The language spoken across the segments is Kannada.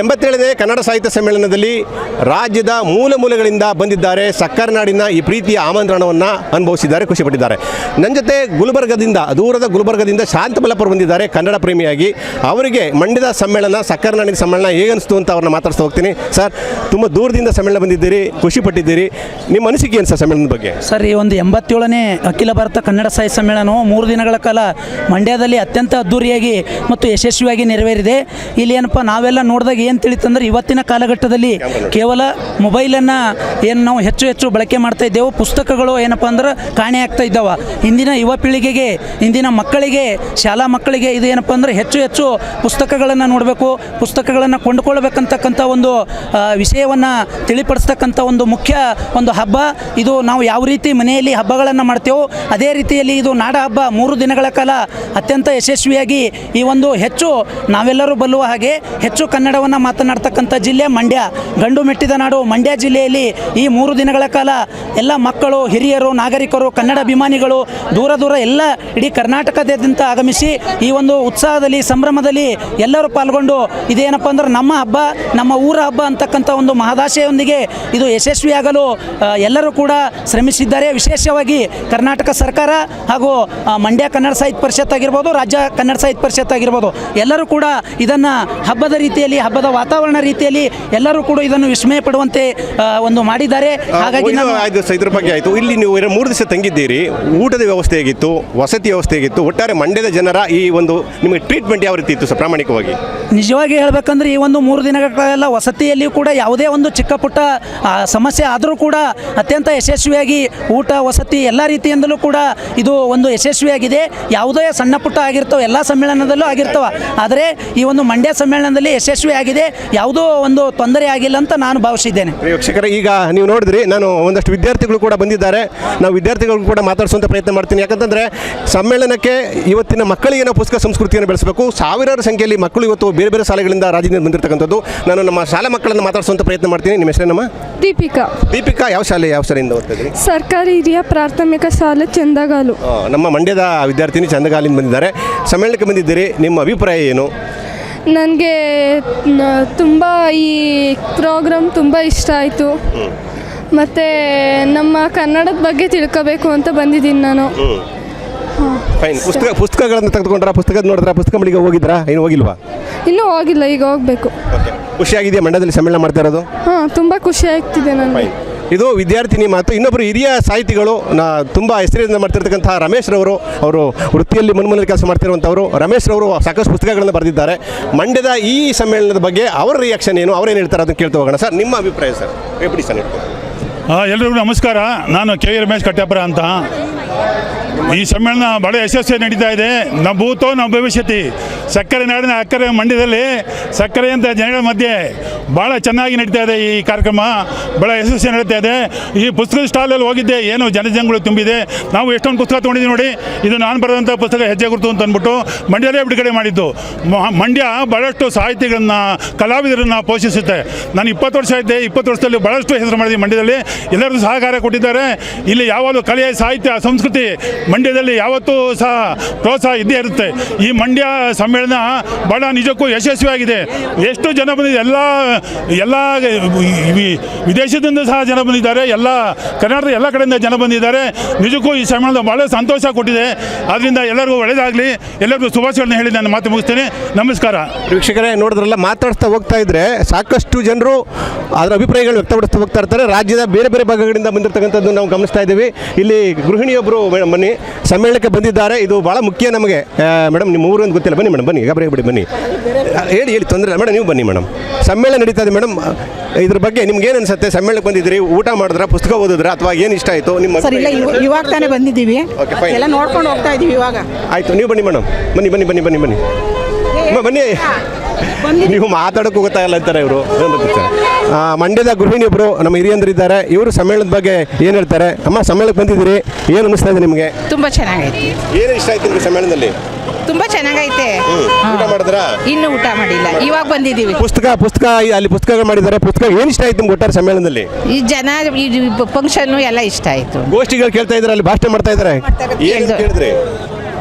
ಎಂಬತ್ತೇಳನೇ ಕನ್ನಡ ಸಾಹಿತ್ಯ ಸಮ್ಮೇಳನದಲ್ಲಿ ರಾಜ್ಯದ ಮೂಲ ಮೂಲೆಗಳಿಂದ ಬಂದಿದ್ದಾರೆ. ಸಕ್ಕರೆ ನಾಡಿನ ಈ ಪ್ರೀತಿಯ ಆಮಂತ್ರಣವನ್ನು ಅನುಭವಿಸಿದ್ದಾರೆ ಖುಷಿಪಟ್ಟಿದ್ದಾರೆ ನನ್ನ ಜೊತೆ ಗುಲ್ಬರ್ಗದಿಂದ, ದೂರದ ಗುಲ್ಬರ್ಗದಿಂದ ಶಾಂತಬಲಪುರ ಬಂದಿದ್ದಾರೆ, ಕನ್ನಡ ಪ್ರೇಮಿಯಾಗಿ. ಅವರಿಗೆ ಮಂಡ್ಯದ ಸಮ್ಮೇಳನ ಸಕ್ಕರೆ ನಾಡಿನ ಸಮ್ಮೇಳನ ಹೇಗೆ ಅನಿಸ್ತು ಅಂತ ಅವ್ರನ್ನ ಮಾತಾಡ್ತಾ ಹೋಗ್ತೀನಿ. ಸರ್, ತುಂಬ ದೂರದಿಂದ ಸಮ್ಮೇಳನ ಬಂದಿದ್ದೀರಿ ಖುಷಿಪಟ್ಟಿದ್ದೀರಿ ನಿಮ್ಮ ಅನಿಸಿಕೆ ಏನು ಸರ್ ಸಮ್ಮೇಳನದ ಬಗ್ಗೆ? ಸರ್, ಈ ಒಂದು ಎಂಬತ್ತೇಳನೇ ಅಖಿಲ ಭಾರತ ಕನ್ನಡ ಸಾಹಿತ್ಯ ಸಮ್ಮೇಳನವು ಮೂರು ದಿನಗಳ ಕಾಲ ಮಂಡ್ಯದಲ್ಲಿ ಅತ್ಯಂತ ಅದ್ದೂರಿಯಾಗಿ ಮತ್ತು ಯಶಸ್ವಿಯಾಗಿ ನೆರವೇರಿದೆ. ಇಲ್ಲಿ ಏನಪ್ಪ, ನಾವೆಲ್ಲ ನೋಡಿದಾಗ ಏನು ತಿಳಿತಂದ್ರೆ ಇವತ್ತಿನ ಕಾಲಘಟ್ಟದಲ್ಲಿ ಕೇವಲ ಮೊಬೈಲನ್ನು ಏನು ನಾವು ಹೆಚ್ಚು ಹೆಚ್ಚು ಬಳಕೆ ಮಾಡ್ತಾ ಇದ್ದೇವೆ, ಪುಸ್ತಕಗಳು ಏನಪ್ಪ ಅಂದ್ರೆ ಕಾಣೆಯಾಗ್ತಾ ಇದ್ದಾವೆ. ಇಂದಿನ ಯುವ ಪೀಳಿಗೆಗೆ, ಇಂದಿನ ಮಕ್ಕಳಿಗೆ, ಶಾಲಾ ಮಕ್ಕಳಿಗೆ ಇದು ಏನಪ್ಪ ಅಂದ್ರೆ ಹೆಚ್ಚು ಹೆಚ್ಚು ಪುಸ್ತಕಗಳನ್ನು ನೋಡಬೇಕು, ಪುಸ್ತಕಗಳನ್ನು ಕೊಂಡುಕೊಳ್ಬೇಕಂತಕ್ಕಂಥ ಒಂದು ವಿಷಯವನ್ನು ತಿಳಿಪಡಿಸ್ತಕ್ಕಂಥ ಒಂದು ಮುಖ್ಯ ಒಂದು ಹಬ್ಬ. ಇದು ನಾವು ಯಾವ ರೀತಿ ಮನೆಯಲ್ಲಿ ಹಬ್ಬಗಳನ್ನು ಮಾಡ್ತೇವೋ, ಅದೇ ರೀತಿಯಲ್ಲಿ ಇದು ನಾಡ ಹಬ್ಬ. ಮೂರು ದಿನಗಳ ಕಾಲ ಅತ್ಯಂತ ಯಶಸ್ವಿಯಾಗಿ ಈ ಒಂದು ಹೆಚ್ಚು ನಾವೆಲ್ಲರೂ ಬಲ್ಲುವ ಹಾಗೆ ಹೆಚ್ಚು ಕನ್ನಡವನ್ನು ಮಾತನಾಡ್ತಕ್ಕಂಥ ಜಿಲ್ಲೆ ಮಂಡ್ಯ. ಗಂಡು ಮೆಟ್ಟಿದ ನಾಡು ಮಂಡ್ಯ ಜಿಲ್ಲೆಯಲ್ಲಿ ಈ ಮೂರು ದಿನಗಳ ಕಾಲ ಎಲ್ಲ ಮಕ್ಕಳು, ಹಿರಿಯರು, ನಾಗರಿಕರು, ಕನ್ನಡ ಅಭಿಮಾನಿಗಳು ದೂರ ದೂರ ಎಲ್ಲ ಇಡೀ ಕರ್ನಾಟಕದಾದ್ಯಂತ ಆಗಮಿಸಿ ಈ ಒಂದು ಉತ್ಸಾಹದಲ್ಲಿ, ಸಂಭ್ರಮದಲ್ಲಿ ಎಲ್ಲರೂ ಪಾಲ್ಗೊಂಡು ಇದೇನಪ್ಪ ಅಂದ್ರೆ ನಮ್ಮ ಹಬ್ಬ, ನಮ್ಮ ಊರ ಹಬ್ಬ ಅಂತಕ್ಕಂಥ ಒಂದು ಮಹದಾಶೆಯೊಂದಿಗೆ ಇದು ಯಶಸ್ವಿಯಾಗಲು ಎಲ್ಲರೂ ಕೂಡ ಶ್ರಮಿಸಿದ್ದಾರೆ. ವಿಶೇಷವಾಗಿ ಕರ್ನಾಟಕ ಸರ್ಕಾರ ಹಾಗೂ ಮಂಡ್ಯ ಕನ್ನಡ ಸಾಹಿತ್ಯ ಪರಿಷತ್ ಆಗಿರ್ಬೋದು, ರಾಜ್ಯ ಕನ್ನಡ ಸಾಹಿತ್ಯ ಪರಿಷತ್ ಆಗಿರ್ಬೋದು. ಎಲ್ಲರೂ ಕೂಡ ಇದನ್ನು ಹಬ್ಬದ ರೀತಿಯಲ್ಲಿ, ಹಬ್ಬದ ವಾತಾವರಣ ರೀತಿಯಲ್ಲಿ ಎಲ್ಲರೂ ಕೂಡ ಇದನ್ನು ವಿಸ್ಮಯ ಪಡುವಂತೆ ಒಂದು ಮಾಡಿದ್ದಾರೆ. ಹಾಗಾಗಿ ಇದ್ರ ಬಗ್ಗೆ ಆಯಿತು. ಇಲ್ಲಿ ನೀವು ಮೂರು ದಿವಸ ತಂಗಿದ್ದೀರಿ. ಊಟದ ವ್ಯವಸ್ಥೆ ಆಗಿತ್ತು ವಸತಿ ವ್ಯವಸ್ಥೆ ಆಗಿತ್ತು ಒಟ್ಟಾರೆ ಮಂಡ್ಯದ ಜನರ ಈ ಒಂದು ನಿಮಗೆ ಟ್ರೀಟ್ಮೆಂಟ್ ಯಾವ ರೀತಿ ಇತ್ತು ಸರ್ ಪ್ರಾಮಾಣಿಕವಾಗಿ? ನಿಜವಾಗಿ ಹೇಳಬೇಕಂದ್ರೆ ಈ ಒಂದು ಮೂರು ದಿನಗಳೆಲ್ಲ ವಸತಿಯಲ್ಲಿಯೂ ಕೂಡ ಯಾವುದೇ ಒಂದು ಚಿಕ್ಕ ಪುಟ್ಟ ಸಮಸ್ಯೆ ಆದರೂ ಕೂಡ ಅತ್ಯಂತ ಯಶಸ್ವಿಯಾಗಿ ಊಟ ವಸತಿ ಎಲ್ಲ ರೀತಿಯಿಂದಲೂ ಕೂಡ ಇದು ಒಂದು ಯಶಸ್ವಿಯಾಗಿದೆ. ಯಾವುದೇ ಸಣ್ಣ ಪುಟ್ಟ ಆಗಿರ್ತವೆ ಎಲ್ಲ ಸಮ್ಮೇಳನದಲ್ಲೂ ಆಗಿರ್ತವೆ. ಆದರೆ ಈ ಒಂದು ಮಂಡ್ಯ ಸಮ್ಮೇಳನದಲ್ಲಿ ಯಶಸ್ವಿ ಆಗಿದೆ. ಯಾವುದೋ ಒಂದು ತೊಂದರೆ ಆಗಿಲ್ಲ ಅಂತ ನಾನು ಭಾವಿಸಿದ್ದೇನೆ. ವೀಕ್ಷಕರೇ ಈಗ ನೀವು ನೋಡಿದ್ರಿ ನಾನು ಒಂದಷ್ಟು ವಿದ್ಯಾರ್ಥಿಗಳು ಕೂಡ ಬಂದಿದ್ದಾರೆ. ನಾವು ವಿದ್ಯಾರ್ಥಿಗಳು ಕೂಡ ಮಾತಾಡಿಸುವಂಥ ಪ್ರಯತ್ನ ಮಾಡ್ತೀನಿ. ಯಾಕಂತಂದರೆ ಸಮ್ಮೇಳನಕ್ಕೆ ಇವತ್ತಿನ ಮಕ್ಕಳಿಗೆ ನಾವು ಪುಸ್ತಕ ಸಂಸ್ಕೃತಿಯನ್ನು ಬೆಳೆಸಬೇಕು. ಸಾವಿರಾರು ಸಂಖ್ಯೆಯಲ್ಲಿ ಮಕ್ಕಳು ಇವತ್ತು ಬೇರೆ ಬೇರೆ ಶಾಲೆಗಳಿಂದ ರಾಜ್ಯದಿಂದ ಬಂದಿರತಕ್ಕಂಥದ್ದು. ನಾನು ನಮ್ಮ ಶಾಲಾ ಮಕ್ಕಳನ್ನು ಮಾತಾಡಿಸುವಂಥ ಪ್ರಯತ್ನ ಮಾಡ್ತೀನಿ. ನಿಮ್ಮ ಹೆಸರೇನಮ್ಮ? ದೀಪಿಕಾ. ದೀಪಿಕಾ ಯಾವ ಶಾಲೆ ಯಾವ ಶಾಲೆಯಿಂದ ಓದ್ತಾ ಸರ್ಕಾರಿ ಹಿರಿಯ ಪ್ರಾಥಮಿಕ ಶಾಲೆ ಚಂದಗಾಲು. ಆ, ನಮ್ಮ ಮಂಡ್ಯದ ವಿದ್ಯಾರ್ಥಿನಿ ಚಂದಗಾಲಿಂದ ಬಂದಿದ್ದಾರೆ. ಸಮ್ಮೇಳನಕ್ಕೆ ಬಂದಿದ್ದೀರಿ. ನಿಮ್ಮ ಅಭಿಪ್ರಾಯ ಏನು? ನನಗೆ ತುಂಬ ಈ ಪ್ರೋಗ್ರಾಮ್ ತುಂಬ ಇಷ್ಟ ಆಯಿತು. ಮತ್ತು ನಮ್ಮ ಕನ್ನಡದ ಬಗ್ಗೆ ತಿಳ್ಕೋಬೇಕು ಅಂತ ಬಂದಿದ್ದೀನಿ ನಾನು. ಫೈನ್ ಪುಸ್ತಕ ಪುಸ್ತಕಗಳನ್ನು ತೆಗೆದುಕೊಂಡ್ರ? ಪುಸ್ತಕ ನೋಡಿದ್ರ? ಪುಸ್ತಕ ಮಳಿಗೆ ಹೋಗಿದ್ರಾ? ಏನು ಹೋಗಿಲ್ವಾ? ಇನ್ನೂ ಹೋಗಿಲ್ಲ ಈಗ ಹೋಗಬೇಕು. ಖುಷಿಯಾಗಿದೆಯಾ ಮಂಡ್ಯದಲ್ಲಿ ಸಮ್ಮೇಳನ ಮಾಡ್ತಾ ಇರೋದು? ಹಾಂ ತುಂಬ ಖುಷಿ ಆಗ್ತಿದೆ ನನಗೆ ಇದು ವಿದ್ಯಾರ್ಥಿನಿ ಮಾತು ಇನ್ನೊಬ್ಬರು ಹಿರಿಯ ಸಾಹಿತಿಗಳು, ನಾ ತುಂಬ ಹೆಸರಿಂದ ಮಾಡ್ತಿರ್ತಕ್ಕಂಥ ರಮೇಶ್ ರವರು, ಅವರು ವೃತ್ತಿಯಲ್ಲಿ ಮುನ್ಮುನಲ್ಲಿ ಕೆಲಸ ಮಾಡ್ತಿರುವಂಥವರು. ರಮೇಶ್ ರವರು ಸಾಕಷ್ಟು ಪುಸ್ತಕಗಳನ್ನು ಬರೆದಿದ್ದಾರೆ. ಮಂಡ್ಯದ ಈ ಸಮ್ಮೇಳನದ ಬಗ್ಗೆ ಅವರ ರಿಯಾಕ್ಷನ್ ಏನು, ಅವರೇನು ಹೇಳ್ತಾರೆ ಅದನ್ನು ಕೇಳ್ತಾ ಹೋಗೋಣ ಸರ್. ನಿಮ್ಮ ಅಭಿಪ್ರಾಯ ಸರ್. ಎಪ್ಪಡಿ ಸರ್ ಎಲ್ರಿಗೂ ನಮಸ್ಕಾರ. ನಾನು ಕೆ ರಮೇಶ್ ಕಟ್ಟಪ್ಪರ ಅಂತ. ಈ ಸಮ್ಮೇಳನ ಬಹಳ ಯಶಸ್ವಿ ನಡೀತಾ ಇದೆ. ನಮ್ಮ ಭೂತೋ, ನಮ್ಮ ಭವಿಷ್ಯತಿ. ಸಕ್ಕರೆ ನಾಡಿನ ಅಕ್ಕರೆ ಮಂಡ್ಯದಲ್ಲಿ ಸಕ್ಕರೆ ಅಂತ ಜನಗಳ ಮಧ್ಯೆ ಭಾಳ ಚೆನ್ನಾಗಿ ನಡೀತಾ ಇದೆ ಈ ಕಾರ್ಯಕ್ರಮ ಭಾಳ ಯಶಸ್ವಿ ನಡೀತಾ ಇದೆ. ಈ ಪುಸ್ತಕದ ಸ್ಟಾಲಲ್ಲಿ ಹೋಗಿದ್ದೆ, ಏನು ಜನಜಂಗಳು ತುಂಬಿದೆ. ನಾವು ಎಷ್ಟೊಂದು ಪುಸ್ತಕ ತೊಗೊಂಡಿದ್ದೀವಿ ನೋಡಿ, ಇದು ನಾನು ಬರೆದಂಥ ಪುಸ್ತಕ ಹೆಜ್ಜೆ ಗುರುತು ಅಂತ ಅಂದ್ಬಿಟ್ಟು ಮಂಡ್ಯದಲ್ಲೇ ಬಿಡುಗಡೆ ಮಾಡಿದ್ದು. ಮಂಡ್ಯ ಭಾಳಷ್ಟು ಸಾಹಿತಿಗಳನ್ನ ಕಲಾವಿದರನ್ನು ಪೋಷಿಸುತ್ತೆ. ನಾನು ಇಪ್ಪತ್ತು ವರ್ಷ ಇದ್ದೆ ಇಪ್ಪತ್ತು ವರ್ಷದಲ್ಲಿ ಭಾಳಷ್ಟು ಹೆಸರು ಮಾಡಿದ್ವಿ ಮಂಡ್ಯದಲ್ಲಿ. ಎಲ್ಲರಿಗೂ ಸಹಕಾರ ಕೊಟ್ಟಿದ್ದಾರೆ. ಇಲ್ಲಿ ಯಾವಾಗಲೂ ಕಲೆ ಸಾಹಿತ್ಯ, ಸಂಸ್ಕೃತಿ ಮಂಡ್ಯದಲ್ಲಿ ಯಾವತ್ತೂ ಸಹ ಪ್ರೋತ್ಸಾಹ ಇದ್ದೇ ಇರುತ್ತೆ. ಈ ಮಂಡ್ಯ ಸಮ್ಮೇಳನ ಭಾಳ ನಿಜಕ್ಕೂ ಯಶಸ್ವಿಯಾಗಿದೆ. ಎಷ್ಟು ಜನ ಬಂದಿದೆ, ಎಲ್ಲ ಎಲ್ಲ ವಿದೇಶದಿಂದ ಸಹ ಜನ ಬಂದಿದ್ದಾರೆ. ಎಲ್ಲ ಕರ್ನಾಟಕದ ಎಲ್ಲ ಕಡೆಯಿಂದ ಜನ ಬಂದಿದ್ದಾರೆ. ನಿಜಕ್ಕೂ ಈ ಸಮ್ಮೇಳನ ಭಾಳ ಸಂತೋಷ ಕೊಟ್ಟಿದೆ. ಆದ್ದರಿಂದ ಎಲ್ಲರಿಗೂ ಒಳ್ಳೆಯದಾಗಲಿ ಎಲ್ಲರಿಗೂ ಶುಭಾಶಯಗಳನ್ನ ಹೇಳಿ ನಾನು ಮಾತು ಮುಗಿಸ್ತೇನೆ. ನಮಸ್ಕಾರ. ವೀಕ್ಷಕರೇ, ನೋಡಿದ್ರಲ್ಲ, ಮಾತಾಡ್ತಾ ಹೋಗ್ತಾ ಇದ್ರೆ ಸಾಕಷ್ಟು ಜನರು ಅದರ ಅಭಿಪ್ರಾಯಗಳು ವ್ಯಕ್ತಪಡಿಸ್ತಾ ಹೋಗ್ತಾ ಇರ್ತಾರೆ. ರಾಜ್ಯದ ಬೇರೆ ಬೇರೆ ಭಾಗಗಳಿಂದ ಬಂದಿರತಕ್ಕಂಥದ್ದು ನಾವು ಗಮನಿಸ್ತಾ ಇದ್ದೀವಿ. ಇಲ್ಲಿ ಗೃಹಿಣಿಯೊಬ್ಬರು ಬನ್ನಿ, ಸಮ್ಮೇಳನಕ್ಕೆ ಬಂದಿದ್ದಾರೆ. ಇದು ಭಾಳ ಮುಖ್ಯ ನಮಗೆ. ಮೇಡಮ್ ನಿಮ್ಮ ಊರು ಅಂತ ಗೊತ್ತಿಲ್ಲ. ಬನ್ನಿ ಮೇಡಮ್ ಬನ್ನಿ. ಗಬರಿ ಬಿಡಿ ಬನ್ನಿ. ಹೇಳಿ ಹೇಳಿ, ತೊಂದರೆ ಇಲ್ಲ. ಮೇಡಮ್ ನೀವು ಬನ್ನಿ ಮೇಡಮ್ ಸಮ್ಮೇಳನ ನಡೀತಾ ಇದೆ ಮೇಡಮ್. ಇದ್ರ ಬಗ್ಗೆ ನಿಮ್ಗೆ ಏನು ಅನ್ಸುತ್ತೆ? ಸಮ್ಮೇಳನಕ್ಕೆ ಬಂದಿದ್ರಿ ಊಟ ಮಾಡಿದ್ರ ಪುಸ್ತಕ ಓದಿದ್ರ ಅಥವಾ ಏನು ಇಷ್ಟ ಆಯ್ತು ನಿಮ್ಮ ಸರ್ ಇಲ್ಲ ಇವ- ಇವಾಗ ತಾನೇ ಬಂದಿದ್ದೀವಿ. Okay, fine. ಎಲ್ಲ ನೋಡ್ಕೊಂಡು ಹೋಗ್ತಾ ಇದೀವಿ ಇವಾಗ. ಆಯ್ತು ನೀವು ಬನ್ನಿ ಮೇಡಮ್. ಬನ್ನಿ ಬನ್ನಿ ಬನ್ನಿ ಬನ್ನಿ ಬನ್ನಿ. ಬನ್ನಿ. ನೀವು ಮಾತಾಡೋಕ್ಕೂ ಗೊತ್ತಾಗಲ್ಲ ಅಂತಾರೆ ಇವರು. ಮಂಡ್ಯದ ಗೃಹಿಣಿ ಒಬ್ಬರು ನಮ್ಮ ಹಿರಿಯಂದರಿದ್ದಾರೆ ಇವರು ಸಮ್ಮೇಳನದ ಬಗ್ಗೆ ಏನು ಹೇಳ್ತಾರೆ? ಅಮ್ಮ ಸಮ್ಮೇಳನಕ್ಕೆ ಬಂದಿದ್ದೀರಿ. ಏನು ಅನಿಸ್ತಾ ಇದೆ ನಿಮಗೆ? ತುಂಬ ಚೆನ್ನಾಗೈತೆ. ಏನು ಇಷ್ಟ ಆಯ್ತು ನಿಮಗೆ ಸಮ್ಮೇಳನದಲ್ಲಿ? ತುಂಬಾ ಚೆನ್ನಾಗೈತೆ. ಊಟ ಮಾಡಿದ್ರಾ? ಇನ್ನು ಊಟ ಮಾಡಿಲ್ಲ. ಇವಾಗ ಬಂದಿದ್ದೀವಿ. ಪುಸ್ತಕ ಪುಸ್ತಕ ಅಲ್ಲಿ ಪುಸ್ತಕಗಳು ಮಾಡಿದ್ದಾರೆ. ಪುಸ್ತಕ ಏನು ಇಷ್ಟ ಆಯ್ತು ನಿಮ್ಗೆ ಒಟ್ಟಾರೆ ಸಮ್ಮೇಳನದಲ್ಲಿ? ಈ ಜನ ಈ ಫಂಕ್ಷನ್ ಎಲ್ಲ ಇಷ್ಟ ಆಯ್ತು. ಗೋಷ್ಠಿಗಳು ಕೇಳ್ತಾ ಇದ್ದಾರೆ ಅಲ್ಲಿ ಭಾಷಣ ಮಾಡ್ತಾ ಇದ್ದಾರೆ. ಏನು. ಕೇಳಿದ್ರಿ?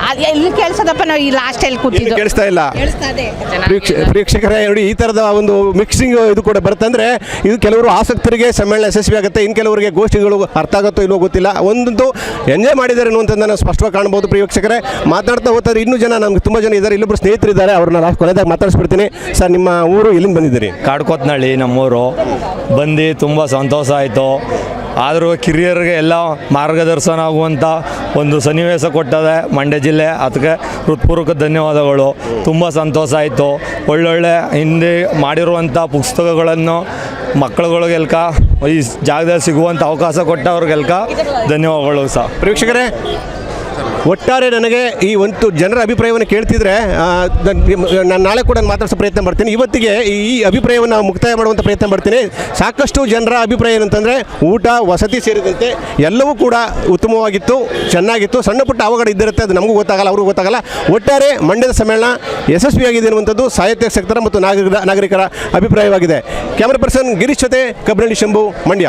ಅದ್ ಕೇಳಿಸೋದಪ್ಪ ನಾವು ಈ ಲಾಸ್ಟ್ ಎಲ್ಲಿ ಏನು ಕೂತಿದ್ದು? ಕೇಳಿಸ್ತಾ ಇಲ್ಲ. ಕೇಳಿಸ್ತಾ ಇದೆ. ಪ್ರೇಕ್ಷ- ಪ್ರೇಕ್ಷಕರೇ ನೋಡಿ ಈ ಥರದ ಒಂದು ಮಿಕ್ಸಿಂಗ್ ಇದು ಕೂಡ ಬರುತ್ತಂದ್ರೆ ಇದು ಕೆಲವರು ಆಸಕ್ತರಿಗೆ ಸಮ್ಮೇಳನ ಯಶಸ್ವಿ ಆಗುತ್ತೆ. ಇನ್ನು ಕೆಲವರಿಗೆ ಗೋಷ್ಠಿಗಳು ಅರ್ಥ ಆಗುತ್ತೋ ಇಲ್ಲೋ ಗೊತ್ತಿಲ್ಲ. ಒಂದಂತೂ ಎಂಜಾಯ್ ಮಾಡಿದ್ದಾರೆ ಅನ್ನುವಂಥದ್ದು ನಾನು ಸ್ಪಷ್ಟವಾಗಿ ಕಾಣಬಹುದು ಪ್ರೇಕ್ಷಕರೇ. ಮಾತಾಡ್ತಾ ಹೋಗ್ತಾರೆ ಇನ್ನೂ ಜನ ನಮ್ಗೆ ತುಂಬ ಜನ ಇದ್ದಾರೆ. ಇಲ್ಲೊಬ್ಬರು ಸ್ನೇಹಿತರಿದ್ದಾರೆ. ಅವ್ರನ್ನ ನಾವು ಕೊನೆದಾಗ ಮಾತಾಡಿಸ್ಬಿಡ್ತೀನಿ. ಸರ್ ನಿಮ್ಮ ಊರು ಎಲ್ಲಿಂದ ಬಂದಿದ್ದೀರಿ? ಕಾಡ್ಕೊತ್ನಳ್ಳಿ ನಮ್ಮೂರು. ಬಂದು ತುಂಬ ಸಂತೋಷ ಆಯಿತು. ಆದರೂ ಕಿರಿಯರಿಗೆ ಎಲ್ಲ ಮಾರ್ಗದರ್ಶನ ಆಗುವಂಥ ಒಂದು ಸನ್ನಿವೇಶ ಕೊಟ್ಟದೆ ಮಂಡ್ಯ ಜಿಲ್ಲೆ. ಅದಕ್ಕೆ ಹೃತ್ಪೂರ್ವಕ ಧನ್ಯವಾದಗಳು. ತುಂಬ ಸಂತೋಷ ಆಯಿತು. ಒಳ್ಳೊಳ್ಳೆ ಹಿಂದೆ ಮಾಡಿರುವಂಥ ಪುಸ್ತಕಗಳನ್ನು ಮಕ್ಕಳುಗಳಿಗೆಲ್ಕ, ಈ ಜಾಗದಲ್ಲಿ ಸಿಗುವಂಥ ಅವಕಾಶ ಕೊಟ್ಟವ್ರಿಗೆಲ್ಕ ಧನ್ಯವಾದಗಳು ಸಹ ಪ್ರೇಕ್ಷಕರೇ ಒಟ್ಟಾರೆ ನನಗೆ ಈ ಒಂದು ಜನರ ಅಭಿಪ್ರಾಯವನ್ನು ಕೇಳ್ತಿದ್ರೆ ನಾನು ನಾಳೆ ಕೂಡ ಮಾತಾಡಿಸೋ ಪ್ರಯತ್ನ ಮಾಡ್ತೀನಿ. ಇವತ್ತಿಗೆ ಈ ಅಭಿಪ್ರಾಯವನ್ನು ಮುಕ್ತಾಯ ಮಾಡುವಂಥ ಪ್ರಯತ್ನ ಮಾಡ್ತೀನಿ. ಸಾಕಷ್ಟು ಜನರ ಅಭಿಪ್ರಾಯ ಏನಂತಂದರೆ, ಊಟ, ವಸತಿ ಸೇರಿದಂತೆ ಎಲ್ಲವೂ ಕೂಡ ಉತ್ತಮವಾಗಿತ್ತು, ಚೆನ್ನಾಗಿತ್ತು. ಸಣ್ಣ ಪುಟ್ಟ ಅವಘಡ ಇದ್ದಿರುತ್ತೆ, ಅದು ನಮಗೂ ಗೊತ್ತಾಗಲ್ಲ, ಅವ್ರಿಗೂ ಗೊತ್ತಾಗಲ್ಲ. ಒಟ್ಟಾರೆ ಮಂಡ್ಯದ ಸಮ್ಮೇಳನ ಯಶಸ್ವಿಯಾಗಿದೆ ಅನ್ನುವಂಥದ್ದು ಸಾಹಿತ್ಯ ಸಕ್ತರ ಮತ್ತು ನಾಗರಿಕ ನಾಗರಿಕರ ಅಭಿಪ್ರಾಯವಾಗಿದೆ. ಕ್ಯಾಮರಾ ಪರ್ಸನ್ ಗಿರೀಶ್ ಜೊತೆ ಕಬ್ರಳ್ಳಿ ಶಂಭು ಮಂಡ್ಯ.